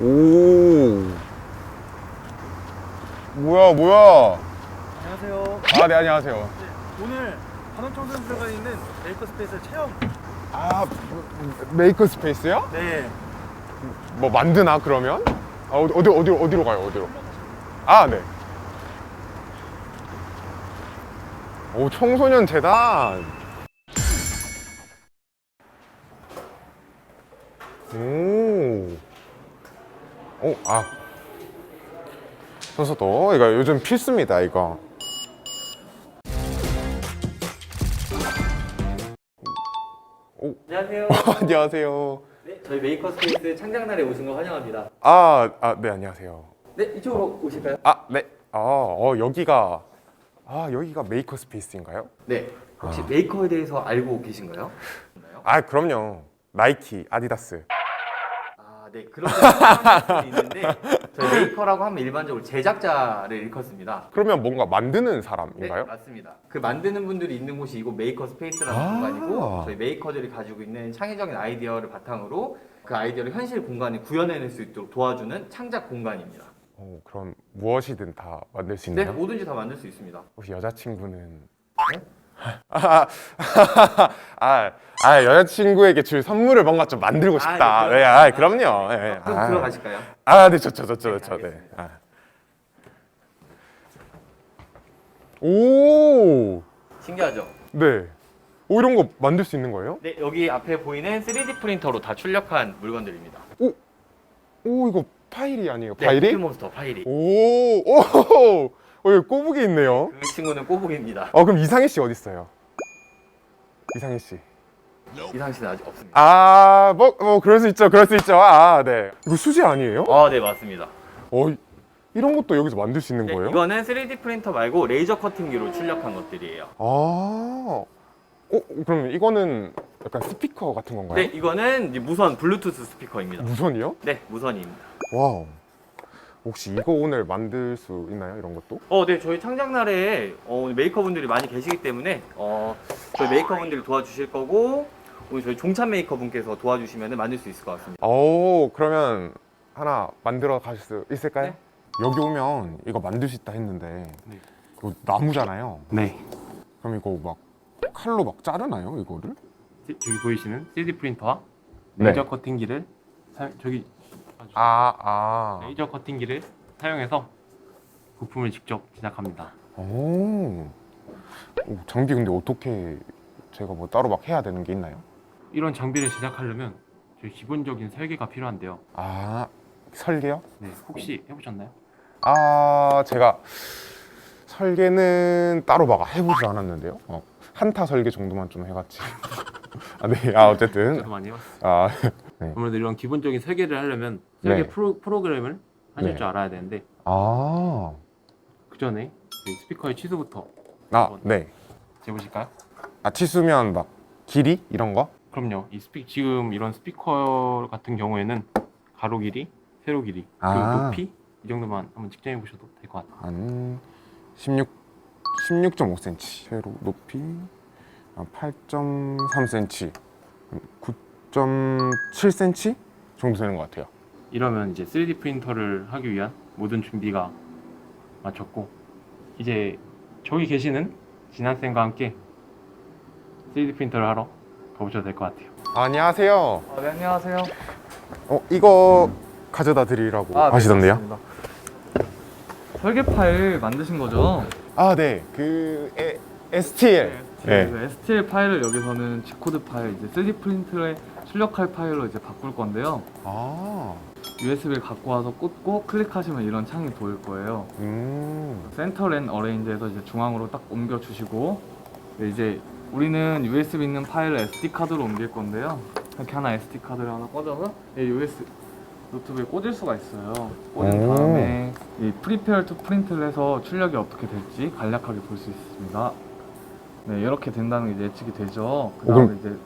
오. 뭐야, 뭐야. 안녕하세요. 아, 네, 안녕하세요. 네, 오늘 반원청소년들과 있는 메이커 스페이스 체험. 아, 메이커 스페이스요? 네. 뭐 만드나 그러면? 아, 어디 어디 어디로 어디로 가요? 어디로? 아, 네. 오, 청소년 재단. 오. 오, 아. 선수도 이거 요즘 필수입니다, 이거. 안녕하세요. 안녕하세요. 네, 저희 메이커 스페이스 창작날에 오신 거 환영합니다. 아, 아, 네, 안녕하세요. 네, 이쪽으로 오실까요? 아, 네. 아, 어, 여기가 아, 여기가 메이커 스페이스인가요? 네. 혹시 아. 메이커에 대해서 알고 계신가요? 아, 그럼요. 나이키, 아디다스. 아, 네. 그런 분이 있는데 저희 메이커라고 하면 일반적으로 제작자를 일컫습니다. 그러면 뭔가 만드는 네, 사람인가요? 맞습니다. 그 만드는 분들이 있는 곳이 이곳 메이커 스페이스라는 아. 공간이고 저희 메이커들이 가지고 있는 창의적인 아이디어를 바탕으로 그 아이디어를 현실 공간에 구현해낼 수 있도록 도와주는 창작 공간입니다. 어, 그럼 무엇이든 다 만들 수 네, 있나요? 뭐든지 다 만들 수 있습니다. 혹시 여자친구는 아, 아, 아, 여자친구에게 줄 선물을 뭔가 좀 만들고 싶다. 아, 네, 네, 아, 그럼요. 예, 어, 그럼 아. 들어가실까요? 아, 네, 좋죠, 좋죠, 좋죠. 네. 아. 오, 신기하죠? 네. 오, 이런 거 만들 수 있는 거예요? 네, 여기 앞에 보이는 3D 프린터로 다 출력한 물건들입니다. 오, 이거 파일이 아니에요? 네, 파일이? 포켓몬스터 파일이. 오, 오, 어, 여기 꼬북이 있네요. 그 친구는 꼬북입니다. 어, 그럼 이상희 씨 어디 있어요? 이상희 씨. 이상 씨는 아직 없습니다. 아, 뭐, 뭐 그럴 수 있죠, 그럴 수 있죠. 아, 네. 이거 수지 아니에요? 아, 네, 맞습니다. 어, 이- 이런 것도 여기서 만들 수 있는 네, 거예요? 이거는 3D 프린터 말고 레이저 커팅기로 출력한 것들이에요. 아, 어, 그럼 이거는 약간 스피커 같은 건가요? 네, 이거는 이제 무선 블루투스 스피커입니다. 무선이요? 네, 무선입니다. 와우. 혹시 이거 오늘 만들 수 있나요? 이런 것도? 어, 네, 저희 창작날에 어, 메이커분들이 많이 계시기 때문에 어, 저희 메이커분들이 도와주실 거고 오늘 저희 종찬 메이커분께서 도와주시면 만들 수 있을 것 같습니다. 오, 그러면 하나 만들어 가실 수 있을까요? 네. 여기 오면 이거 만들 수 있다 했는데 네. 이거 나무잖아요. 네. 그럼 이거 막 칼로 막 자르나요? 이거를? 저기 보이시는 3D 프린터와 네. 레이저 커팅기를 사, 저기 아, 아. 레이저 커팅기를 사용해서 부품을 직접 제작합니다. 오. 오, 장비 근데 어떻게 제가 뭐 따로 막 해야 되는 게 있나요? 이런 장비를 제작하려면 저희 기본적인 설계가 필요한데요. 아, 설계요? 네, 혹시 해보셨나요? 아, 제가 설계는 따로 막 해보지 않았는데요. 어, 한타 설계 정도만 좀 해갔지. 아, 네. 아, 어쨌든. 저도 많이 해봤어요. 아, 아무래도 이런 기본적인 설계를 하려면 설계 네. 프로, 프로그램을 하실 네. 줄 알아야 되는데 아. 그 전에 스피커의 치수부터 아, 네. 재보실까요? 아, 치수면 막 길이? 이런 거? 그럼요. 이 스피 지금 이런 스피커 같은 경우에는 가로 길이, 세로 길이, 그리고 아. 높이 이 정도만 한번 측정해 보셔도 될 것 같아요. 한 16, 16.5cm. 세로 높이 8.3cm. 9.7cm 정도 되는 것 같아요. 이러면 이제 3D 프린터를 하기 위한 모든 준비가 마쳤고 이제 저기 계시는 진한 쌤과 함께 3D 프린터를 하러 가보셔도 될 것 같아요. 아, 안녕하세요. 아, 네, 안녕하세요. 어, 이거 가져다 드리라고 아, 네, 하시던데요? 맞습니다. 설계 파일 만드신 거죠? 아, 네. 그 에, STL. 네. 그 STL 파일을 여기서는 G 코드 파일, 이제 3D 프린터에 출력할 파일로 이제 바꿀 건데요. 아. USB를 갖고 와서 꽂고 클릭하시면 이런 창이 보일 거예요. 음. 센터 랜 어레인지에서 이제 중앙으로 딱 옮겨 주시고 네, 이제 우리는 USB 있는 파일을 SD 카드로 옮길 건데요. 이렇게 하나 SD 카드를 하나 꽂아서 이 USB 노트북에 꽂을 수가 있어요. 꽂은 오. 다음에 이 프리페어 투 프린트를 해서 출력이 어떻게 될지 간략하게 볼 수 있습니다. 네, 이렇게 된다는 게 예측이 되죠. 그 다음에 그럼- 이제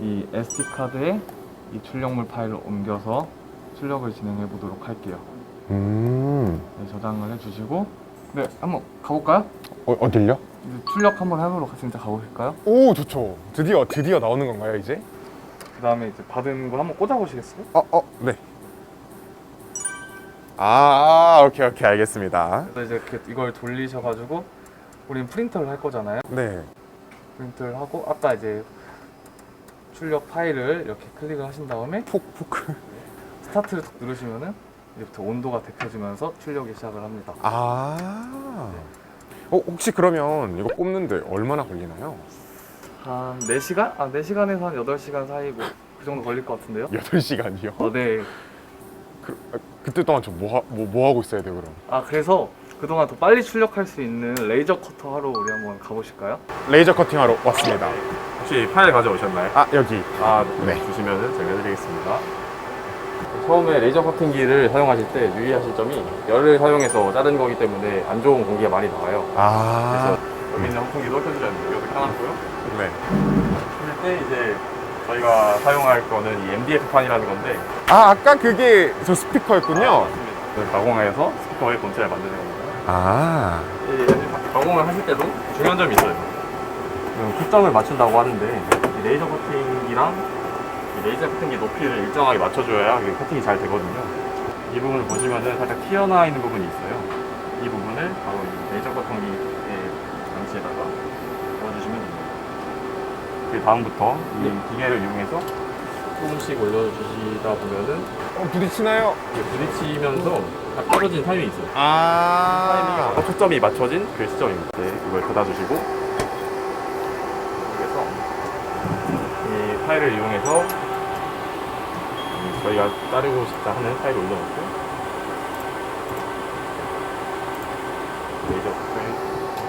이 SD 카드에 이 출력물 파일을 옮겨서 출력을 진행해 보도록 할게요. 음. 네, 저장을 해주시고 네 한번 가볼까요? 어, 어딜요? 이제 출력 한번 해보러 진짜 가보실까요? 오, 좋죠. 드디어 드디어 나오는 건가요, 이제? 그 다음에 이제 받은 거 한번 꽂아보시겠어요? 어, 어, 네. 아, 오케이, 오케이, 알겠습니다. 그래서 이제 이렇게 이걸 돌리셔가지고 우린 프린터를 할 거잖아요. 네. 프린터를 하고 아까 이제 출력 파일을 이렇게 클릭을 하신 다음에 폭, 포크. 스타트를 툭 누르시면은 이제부터 온도가 데펴지면서 출력이 시작을 합니다. 아. 어, 혹시 그러면 이거 뽑는데 얼마나 걸리나요? 한 4시간? 아, 4시간에서 한 8시간 사이 뭐 그 정도 걸릴 것 같은데요? 8시간이요? 어, 네. 그, 아, 그때 동안 저 뭐, 하- 뭐, 뭐 하고 있어야 돼요, 그럼? 아, 그래서 그동안 더 빨리 출력할 수 있는 레이저 커터 하러 우리 한번 가보실까요? 레이저 커팅하러 왔습니다. 혹시 파일 가져오셨나요? 아, 여기. 아, 네. 네. 주시면은 제가 해드리겠습니다. 처음에 레이저 커팅기를 사용하실 때 유의하실 점이 열을 사용해서 자른 거기 때문에 안 좋은 공기가 많이 나와요. 아. 그래서 여기 있는 환풍기도 켜주셨는데 이것도 켜놨고요. 네. 그럴 때 이제 저희가 사용할 거는 이 MDF 판이라는 건데 아, 아까 그게 저 스피커였군요. 그걸 가공해서 스피커의 본체를 만드는 겁니다. 아. 이 가공을 하실 때도 중요한 점이 있어요. 음, 초점을 맞춘다고 하는데 이 레이저 커팅기랑 이 레이저 커팅기 높이를 일정하게 맞춰줘야 이게 커팅이 잘 되거든요. 이 부분을 보시면은 살짝 튀어나와 있는 부분이 있어요. 이 부분을 바로 이 레이저 커팅기의 장치에다가 넣어주시면 됩니다. 그 다음부터 이 기계를 이용해서 조금씩 올려주시다 보면은 어, 부딪히나요? 이게 부딪히면서 딱 떨어진 타임이 있어요. 아. 타이밍이 초점이 맞춰진 그 시점입니다. 네, 이걸 닫아주시고 그래서 이 파일을 이용해서 음, 저희가 자르고 싶다 하는 파일을 올려놓고 레이저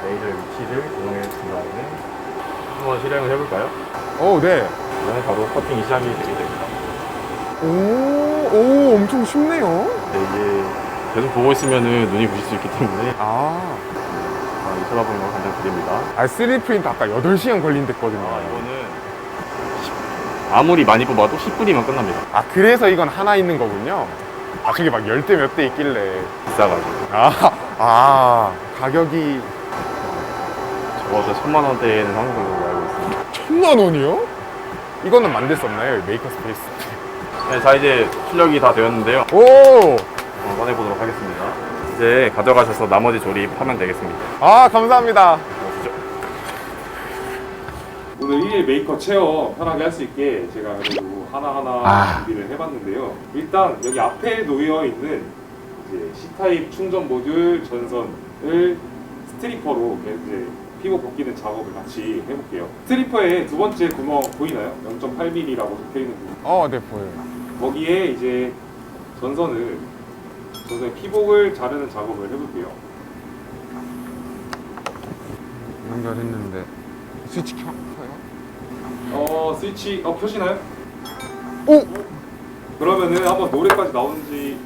레이저 위치를 조정해 준 다음에 한번 실행을 해볼까요? 오, 네. 그러면 바로 커팅이 시작이 되게 됩니다. 오, 오, 엄청 쉽네요. 네, 이게 계속 보고 있으면은 눈이 부실 수 있기 때문에 아. 아, 이 쳐다보는 걸 가장 드립니다. 아, 3D 프린트 아까 8시간 걸린댔거든요. 아, 이거는 아무리 많이 뽑아도 10분이면 끝납니다. 아, 그래서 이건 하나 있는 거군요. 아, 저게 막 열 대 몇 대 있길래. 비싸가지고. 아, 아, 가격이 적어도 천만 원대에는 하는 걸로 알고 있습니다. 천만 원이요? 이거는 만들 수 없나요? 이 메이커 스페이스. 네, 자, 이제 출력이 다 되었는데요. 오! 어, 꺼내보도록 하겠습니다. 이제 가져가셔서 나머지 조립하면 되겠습니다. 아, 감사합니다. 오늘 1일 메이커 체험 편하게 할 수 있게 제가 그래도 하나하나 아. 준비를 해봤는데요. 일단 여기 앞에 놓여 있는 이제 C타입 충전 모듈 전선을 스트리퍼로 이제 피고 벗기는 작업을 같이 해볼게요. 스트리퍼의 두 번째 구멍 보이나요? 0.8mm라고 적혀 있는 부분. 어, 네, 보여요. 거기에 이제 전선을 전선의 피복을 자르는 작업을 해볼게요. 연결했는데. 스위치 켜? 어 스위치 어 켜시나요? 오! 그러면은 한번 노래까지 나오는지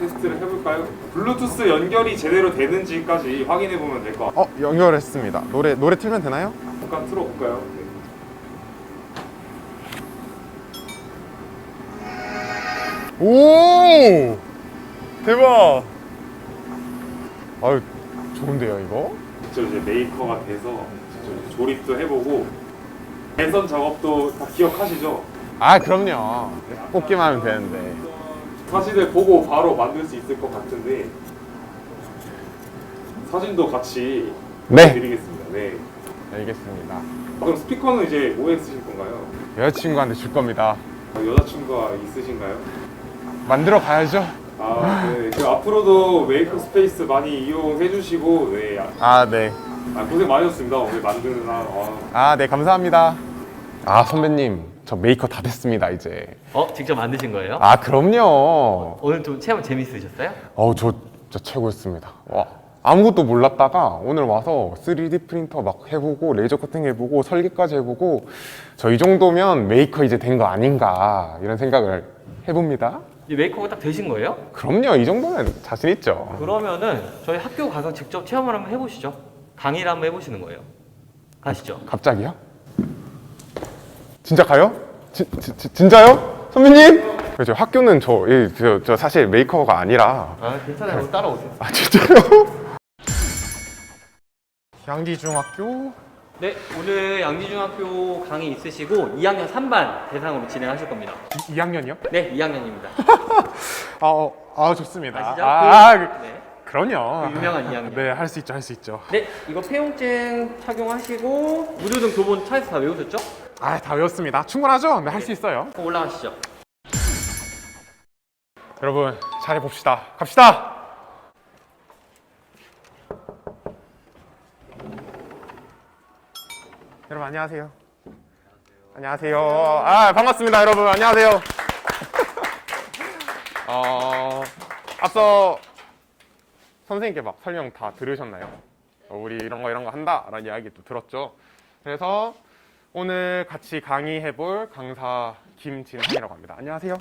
테스트를 해볼까요? 블루투스 연결이 제대로 되는지까지 확인해 보면 될 것 같아요. 어, 연결했습니다. 노래, 노래 틀면 되나요? 잠깐 틀어볼까요? 네. 오! 대박! 아유, 좋은데요, 이거? 직접 이제 메이커가 돼서 직접 조립도 해보고 개선 작업도 다 기억하시죠? 아, 그럼요. 뽑기만 하면 되는데. 사진을 보고 바로 만들 수 있을 것 같은데 사진도 같이 네. 드리겠습니다. 네. 알겠습니다. 그럼 스피커는 이제 뭐에 쓰실 건가요? 여자친구한테 줄 겁니다. 어, 여자친구가 있으신가요? 만들어 가야죠. 아, 네. 그 앞으로도 메이크 스페이스 많이 이용해 주시고, 네. 아, 아, 네. 아, 고생 많으셨습니다. 오늘 만드느라. 아, 아, 네, 감사합니다. 아, 선배님, 저 메이커 다 됐습니다, 이제. 어, 직접 만드신 거예요? 아, 그럼요. 오늘 좀 체험 재밌으셨어요? 어우, 저, 저 최고였습니다. 와. 아무것도 몰랐다가 오늘 와서 3D 프린터 막 해보고 레이저 커팅 해보고 설계까지 해보고 저 이 정도면 메이커 이제 된 거 아닌가 이런 생각을 해봅니다. 이 메이커가 딱 되신 거예요? 그럼요, 이 정도면 자신 있죠. 그러면은 저희 학교 가서 직접 체험을 한번 해보시죠. 강의를 한번 해보시는 거예요. 가시죠. 갑자기요? 진짜 가요? 지, 지, 지- 진짜요? 선배님? 그죠 학교는 저, 이, 저, 저 사실 메이커가 아니라 아, 괜찮아요. 따라오세요. 아 진짜요? 양지중학교 네, 오늘 양지중학교 강의 있으시고 2학년 3반 대상으로 진행하실 겁니다. 2 학년이요? 네, 2학년입니다. 아, 어, 아 좋습니다. 아시죠? 아, 그- 그, 네. 그럼요. 그 유명한 이야기. 네, 할 수 있죠, 할 수 있죠. 네, 이거 폐용증 착용하시고 두분 차에서 다 외우셨죠? 아, 다 외웠습니다. 충분하죠? 네, 할 수 있어요. 그럼 올라가시죠. 여러분, 잘해 봅시다. 갑시다. 여러분 안녕하세요. 안녕하세요. 아 반갑습니다, 여러분. 안녕하세요. 어, 앞서 선생님께 막 설명 다 들으셨나요? 어, 우리 이런 거 이런 거 한다라는 이야기 또 들었죠. 그래서 오늘 같이 강의해볼 강사 김진환이라고 합니다. 안녕하세요.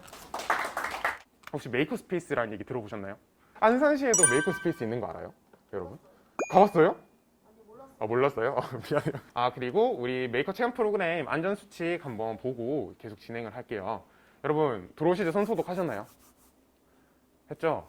혹시 메이커 스페이스라는 얘기 들어보셨나요? 안산시에도 메이커 스페이스 있는 거 알아요? 여러분? 가봤어요? 아 몰랐어요? 아, 미안해요. 아 그리고 우리 메이커 체험 프로그램 안전 수칙 한번 보고 계속 진행을 할게요. 여러분 들어오실 때 손소독 하셨나요? 했죠?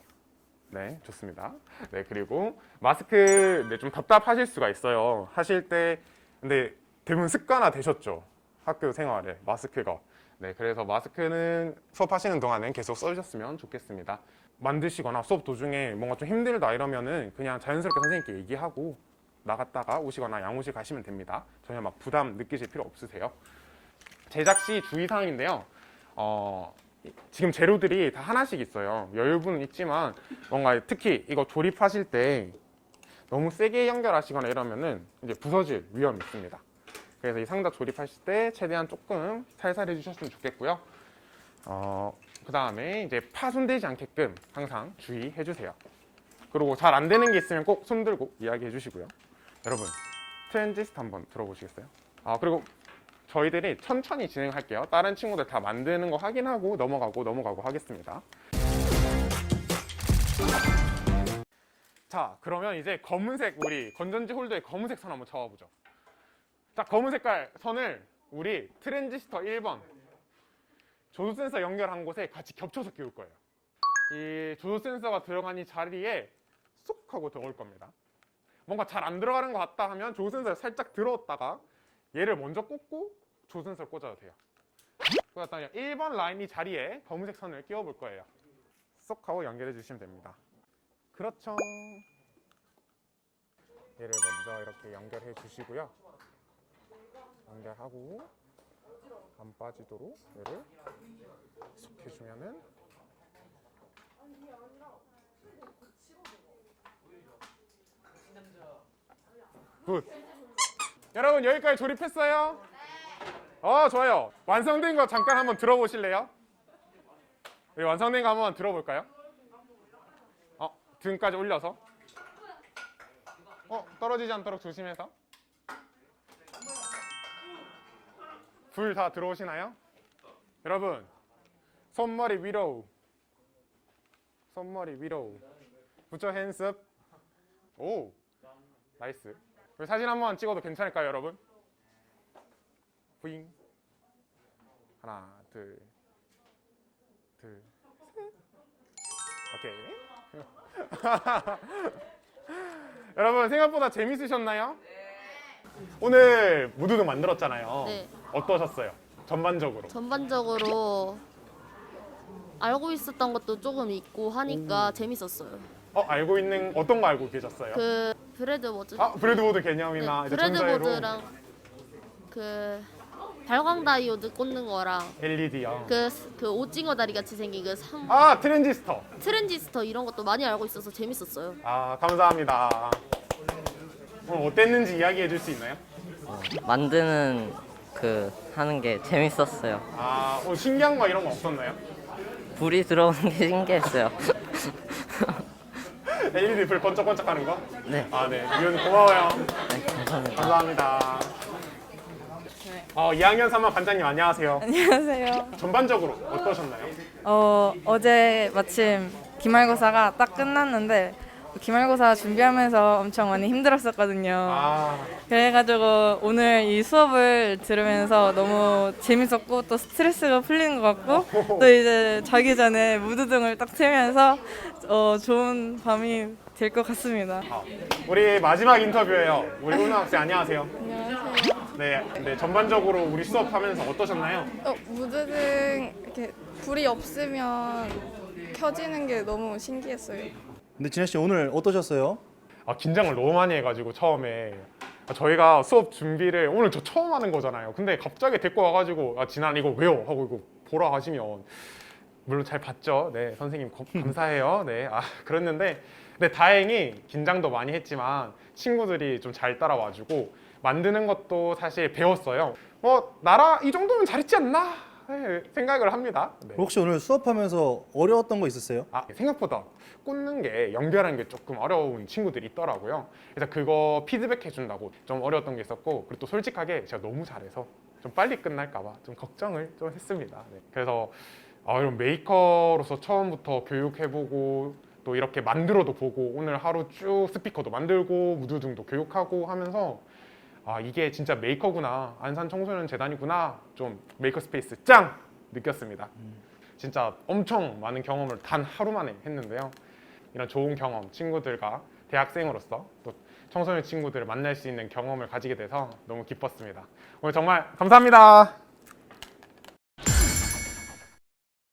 네, 좋습니다. 네, 그리고 마스크 네, 좀 답답하실 수가 있어요. 하실 때 근데 대부분 습관화 되셨죠? 학교 생활에 마스크가. 네, 그래서 마스크는 수업하시는 동안은 계속 써주셨으면 좋겠습니다. 만드시거나 수업 도중에 뭔가 좀 힘들다 이러면은 그냥 자연스럽게 선생님께 얘기하고 나갔다가 오시거나 양호실 가시면 됩니다. 전혀 막 부담 느끼실 필요 없으세요. 제작 시 주의사항인데요. 어, 지금 재료들이 다 하나씩 있어요. 여유분은 있지만 뭔가 특히 이거 조립하실 때 너무 세게 연결하시거나 이러면은 이제 부서질 위험이 있습니다. 그래서 이 상자 조립하실 때 최대한 조금 살살 해주셨으면 좋겠고요. 어, 그 다음에 이제 파손되지 않게끔 항상 주의해 주세요. 그리고 잘 안 되는 게 있으면 꼭 손 들고 이야기해 주시고요. 여러분, 트랜지스트 한번 들어보시겠어요? 아, 그리고 저희들이 천천히 진행할게요. 다른 친구들 다 만드는 거 확인하고 넘어가고 넘어가고 하겠습니다. 자, 그러면 이제 검은색 우리 건전지 홀더의 검은색 선 한번 잡아보죠. 자, 검은 색깔 선을 우리 트랜지스터 1번 조도 센서 연결한 곳에 같이 겹쳐서 끼울 거예요. 이 조도 센서가 들어간 이 자리에 쏙 하고 들어올 겁니다. 뭔가 잘 안 들어가는 것 같다 하면 조도 센서를 살짝 들어왔다가 얘를 먼저 꽂고 센서를 꽂아도 돼요. 꽂았다면 1번 라인 이 자리에 검은색 선을 끼워 볼 거예요. 쏙 하고 연결해 주시면 됩니다. 그렇죠. 얘를 먼저 이렇게 연결해 주시고요. 연결하고 안 빠지도록 얘를 쏙 해주면은 굿. 여러분 여기까지 조립했어요? 어 좋아요. 완성된 거 잠깐 한번 들어보실래요? 우리 완성된 거 한번 들어볼까요? 어 등까지 올려서. 어 떨어지지 않도록 조심해서. 불 다 들어오시나요? 여러분 손머리 위로 손머리 위로 붙여 핸습 오 나이스 우리 사진 한 번 찍어도 괜찮을까요 여러분? 부잉 하나 둘 둘 오케이 여러분 생각보다 재밌으셨나요? 오늘 무드등 만들었잖아요 네. 어떠셨어요? 전반적으로 전반적으로 알고 있었던 것도 조금 있고 하니까 재밌었어요. 어 알고 있는 어떤 거 알고 계셨어요? 그 브레드보드, 아 브레드보드 개념이나 네, 이제 브레드보드랑 그 발광 다이오드 꽂는 거랑 LED요. 그, 그 오징어 다리 같이 생긴 그 삼, 아 트랜지스터. 트랜지스터 이런 것도 많이 알고 있어서 재밌었어요. 아 감사합니다. 오늘 어땠는지 이야기해 줄 수 있나요? 만드는 그 하는 게 재밌었어요. 아 오늘 신기한 거 이런 거 없었나요? 불이 들어오는 게 신기했어요. LED 불 번쩍번쩍하는 거? 네. 아 네. 이건 고마워요. 네, 감사합니다. 감사합니다. 어 2학년 3반 반장님 안녕하세요. 안녕하세요. 전반적으로 어떠셨나요? 어, 어제 마침 기말고사가 딱 끝났는데 기말고사 준비하면서 엄청 많이 힘들었었거든요. 아 그래가지고 오늘 이 수업을 들으면서 너무 재밌었고 또 스트레스가 풀리는 것 같고 또 이제 자기 전에 무드 등을 딱 틀면서 어, 좋은 밤이 될 것 같습니다. 어, 우리 마지막 인터뷰예요. 우리 은우 학생 안녕하세요. 안녕하세요. 네, 네 전반적으로 우리 수업하면서 어떠셨나요? 어, 무드 등 이렇게 불이 없으면 켜지는 게 너무 신기했어요. 근데 진아 씨 오늘 어떠셨어요? 아, 긴장을 너무 많이 해가지고 처음에 아, 저희가 수업 준비를 오늘 저 처음 하는 거잖아요. 근데 갑자기 데리고 와가지고 아, 진아 이거 왜요? 하고 이거 보라 하시면 물론 잘 봤죠. 네 선생님 거- 감사해요. 네 아, 그랬는데 근데 다행히 긴장도 많이 했지만 친구들이 좀 잘 따라와주고 만드는 것도 사실 배웠어요. 뭐 나라 이 정도면 잘했지 않나 네, 생각을 합니다. 네. 혹시 오늘 수업하면서 어려웠던 거 있었어요? 아, 생각보다 꽂는 게 연결하는 게 조금 어려운 친구들이 있더라고요. 그래서 그거 피드백 해준다고 좀 어려웠던 게 있었고 그리고 또 솔직하게 제가 너무 잘해서 좀 빨리 끝날까봐 좀 걱정을 좀 했습니다. 네. 그래서 아, 이런 메이커로서 처음부터 교육해보고 또 이렇게 만들어도 보고 오늘 하루 쭉 스피커도 만들고 무드등도 교육하고 하면서 아 이게 진짜 메이커구나 안산 청소년 재단이구나 좀 메이커 스페이스 짱 느꼈습니다. 진짜 엄청 많은 경험을 단 하루 만에 했는데요. 이런 좋은 경험, 친구들과 대학생으로서 또 청소년 친구들을 만날 수 있는 경험을 가지게 돼서 너무 기뻤습니다. 오늘 정말 감사합니다.